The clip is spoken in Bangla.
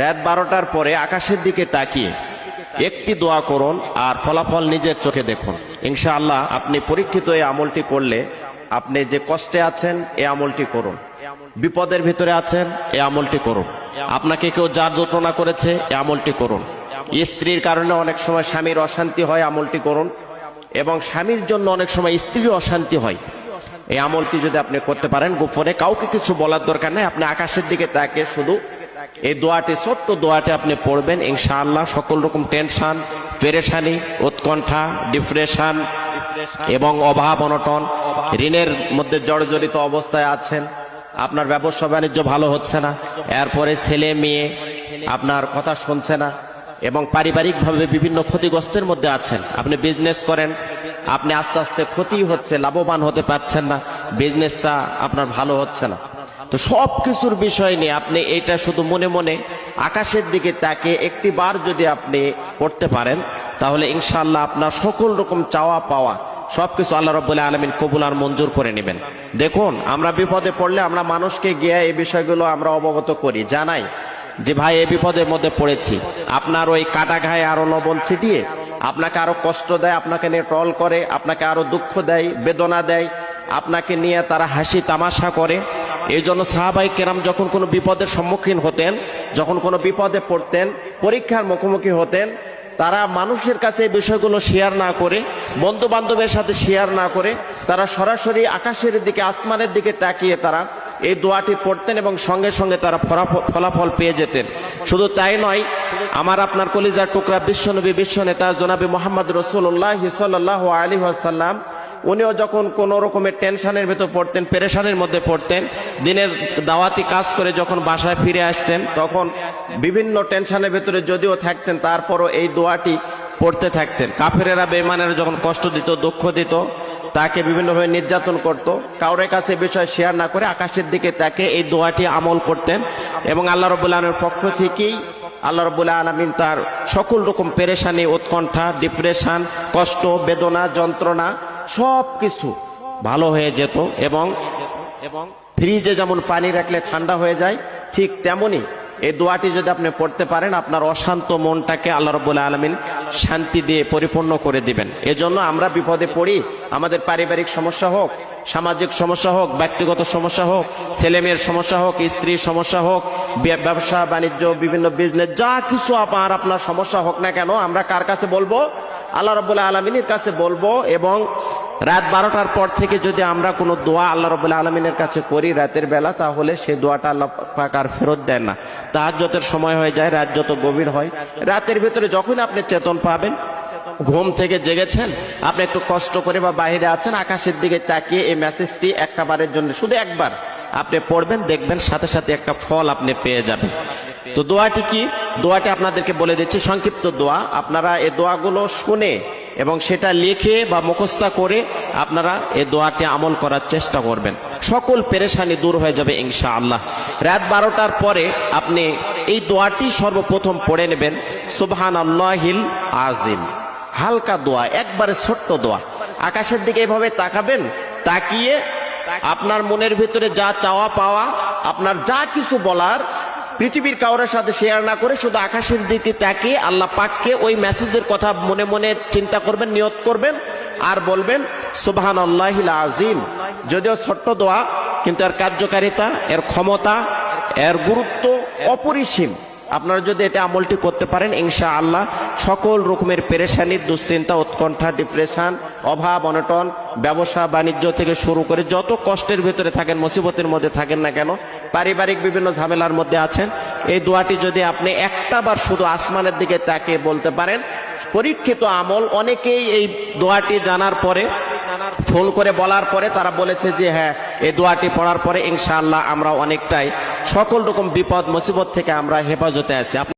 রাত বারোটার পরে আকাশের দিকে তাকিয়ে একটি দোয়া করুন আর ফলাফল নিজের চোখে দেখুন। ইনশাআল্লাহ আপনি পরীক্ষিত এই আমলটি করলে আপনি যে কষ্টে আছেন এই আমলটি করুন। বিপদের ভিতরে আছেন এই আমলটি করুন। আপনাকে কেউ যার দোটনা করেছে এই আমলটি করুন। স্ত্রীর কারণে অনেক সময় স্বামীর অশান্তি হয় আমলটি করুন। এবং স্বামীর জন্য অনেক সময় স্ত্রীর অশান্তি হয়। এই আমলটি যদি আপনি করতে পারেন, গোপনে কাউকে কিছু বলার দরকার নেই। আপনি আকাশের দিকে তাকে শুধু এই দোয়াটি ছোট্ট দোয়াটি আপনি পড়বেন ইনশাআল্লাহ সকল রকম টেনশন পেরেশানি উৎকণ্ঠা ডিপ্রেশন এবং অভাব অনটন ঋণের মধ্যে জর্জরিত অবস্থায় আছেন। আপনার ব্যবসা বাণিজ্য ভালো হচ্ছে না এরপরে ছেলে মেয়ে আপনার কথা শুনছে না এবং পারিবারিকভাবে বিভিন্ন ক্ষতিগ্রস্তের মধ্যে আছেন। আপনি বিজনেস করেন আপনি আস্তে আস্তে ক্ষতি হচ্ছে লাভবান হতে পারছেন না বিজনেসটা আপনার ভালো হচ্ছে না। তো সব কিছুর বিষয় নিয়ে আপনি এটা শুধু মনে মনে আকাশের দিকে তাকে একটি বার যদি আপনি পড়তে পারেন, তাহলে ইনশাল্লাহ আপনার সকল রকম চাওয়া পাওয়া সবকিছু আল্লাহ রব্বুল্লাহ আলমিন কবুল আর মঞ্জুর করে নেবেন। দেখুন, আমরা বিপদে পড়লে আমরা মানুষকে গিয়ে এই বিষয়গুলো আমরা অবগত করি, জানাই যে ভাই, এই বিপদের মধ্যে পড়েছি। আপনার ওই কাটা ঘায়ে আরও লবণ ছিটিয়ে আপনাকে আরও কষ্ট দেয়, আপনাকে নিয়ে ট্রল করে, আপনাকে আরও দুঃখ দেয়, বেদনা দেয়, আপনাকে নিয়ে তারা হাসি তামাশা করে। এই জন্য সাহাবাই কেরাম যখন কোনো বিপদের সম্মুখীন হতেন, যখন কোনো বিপদে পড়তেন, পরীক্ষার মুখোমুখি হতেন, তারা মানুষের কাছে এই বিষয়গুলো শেয়ার না করে বন্ধু বান্ধবের সাথে শেয়ার না করে, তারা সরাসরি আকাশের দিকে, আসমানের দিকে তাকিয়ে তারা এই দোয়াটি পড়তেন এবং সঙ্গে সঙ্গে তারা ফলাফল পেয়ে যেতেন। শুধু তাই নয়, আমার আপনার কলিজার টুকরা বিশ্বনবী বিশ্ব নেতা জনাবি মোহাম্মদ রসুল্লাহ সাল্লাহ আলী আসাল্লাম উনিও যখন কোন রকমের টেনশনের ভেতর পড়তেন, পেরেশানের মধ্যে পড়তেন, দিনের দাওয়াতি কাজ করে যখন বাসায় ফিরে আসতেন, তখন বিভিন্ন টেনশনের ভেতরে যদিও থাকতেন, তারপরও এই দোয়াটি পড়তে থাকতেন। কাফেরেরা বেমানেরা যখন কষ্ট দিত, দুঃখ দিত, তাকে বিভিন্নভাবে নির্যাতন করত, কাউরের কাছে বিষয় শেয়ার না করে আকাশের দিকে তাকে এই দোয়াটি আমল করতেন এবং আল্লাহ রবুল্লাহের পক্ষ থেকেই আল্লাহ রবুল্লাহ আলমিন তার সকল রকম পেরেশানি, উৎকণ্ঠা ডিপ্রেশন কষ্ট, বেদনা, যন্ত্রণা সব কিছু ভালো হয়ে যেত এবং এবং ফ্রিজে যেমন পানি রাখলে ঠান্ডা হয়ে যায় ঠিক তেমনি এই দোয়াটি যদি আপনি পড়তে পারেন আপনার অশান্ত মনটাকে আল্লাহ রবুল্লাহ আলমিন শান্তি দিয়ে পরিপূর্ণ করে দিবেন। এজন্য আমরা বিপদে পড়ি আমাদের পারিবারিক সমস্যা হোক সামাজিক সমস্যা হোক ব্যক্তিগত সমস্যা হোক ছেলেমেয়ের সমস্যা হোক স্ত্রীর সমস্যা হোক ব্যবসা বাণিজ্য বিভিন্ন বিজনেস যা কিছু আপনার আপনার সমস্যা হোক না কেন আমরা কার কাছে বলব? আল্লাহ রবুল্লাহ আলমিনের কাছে বলব এবং রাত বারোটার পর থেকে যদি আমরা কোনো দোয়া আল্লাহ রবুল্লাহ আলমিনের কাছে করি রাতের বেলা, তাহলে সে দোয়াটা আল্লাহ পাক আর ফেরত দেন না। তাহার যতের সময় হয়ে যায়, রাত যত গভীর হয়, রাতের ভিতরে যখন আপনি চেতন পাবেন, ঘুম থেকে জেগেছেন, আপনি একটু কষ্ট করে বা বাইরে আছেন, আকাশের দিকে তাকিয়ে এই মেসেজটি একটা বারের জন্য, শুধু একবার আপনি পড়বেন, দেখবেন, সাথে সাথে একটা ফল আপনি পেয়ে যাবেন। তো দোয়াটি কি? দোয়াটি আপনাদেরকে বলে দিচ্ছি, সংক্ষিপ্ত দোয়া। আপনারা এই দোয়াগুলো শুনে এবং সেটা লিখে বা মুখস্থা করে আপনারা এই দোয়াটি আমল করার চেষ্টা করবেন। সকল পেরেশানি দূর হয়ে যাবে ইনশা আল্লাহ রাত বারোটার পরে আপনি এই দোয়াটি সর্বপ্রথম পড়ে নেবেন সুবহান আল্লাহিল আজিম হালকা দোয়া, একবারে ছোট্ট দোয়া। আকাশের দিকে এভাবে তাকাবেন, তাকিয়ে আপনার মনের ভিতরে যা চাওয়া পাওয়া, আপনার যা কিছু বলার পৃথিবীর কাউরের সাথে শেয়ার না করে শুধু আকাশের দিকে তাকিয়ে আল্লাহ পাককে ওই মেসেজের কথা মনে মনে চিন্তা করবেন, নিয়ত করবেন আর বলবেন সুবহান আল্লাহিল আজিম যদিও ছোট্ট দোয়া, কিন্তু এর কার্যকারিতা, এর ক্ষমতা, এর গুরুত্ব অপরিসীম। আপনারা যদি এটা আমলটি করতে পারেন ইনশা আল্লাহ সকল রকমের পেরেশানি, দুশ্চিন্তা, উৎকণ্ঠা, ডিপ্রেশন, অভাব, অনটন, ব্যবসা, বাণিজ্য থেকে শুরু করে যত কষ্টের ভেতরে থাকেন, মুসিবতের মধ্যে থাকেন না কেন, পারিবারিক বিভিন্ন ঝামেলার মধ্যে আছেন, এই দোয়াটি যদি আপনি একটা বার শুধু আসমানের দিকে তাকে বলতে পারেন, পরীক্ষিত আমল, অনেকেই এই দোয়াটি জানার পরে ফোন করে বলার পরে তারা বলেছে যে হ্যাঁ এই দোয়াটি পড়ার পরে ইনশাআল্লাহ আমরা অনেকটাই সকল রকম বিপদ, মুসিবত থেকে আমরা হেফাজতে আছি।